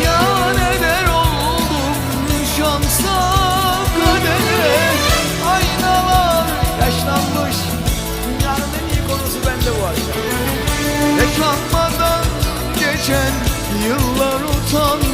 İsyan eder oldum şansa kadere? Aynalar yaşlanmış. Dünyanın en iyi konusu bende bu akşam. Yaşanmadan geçen yıllar utansın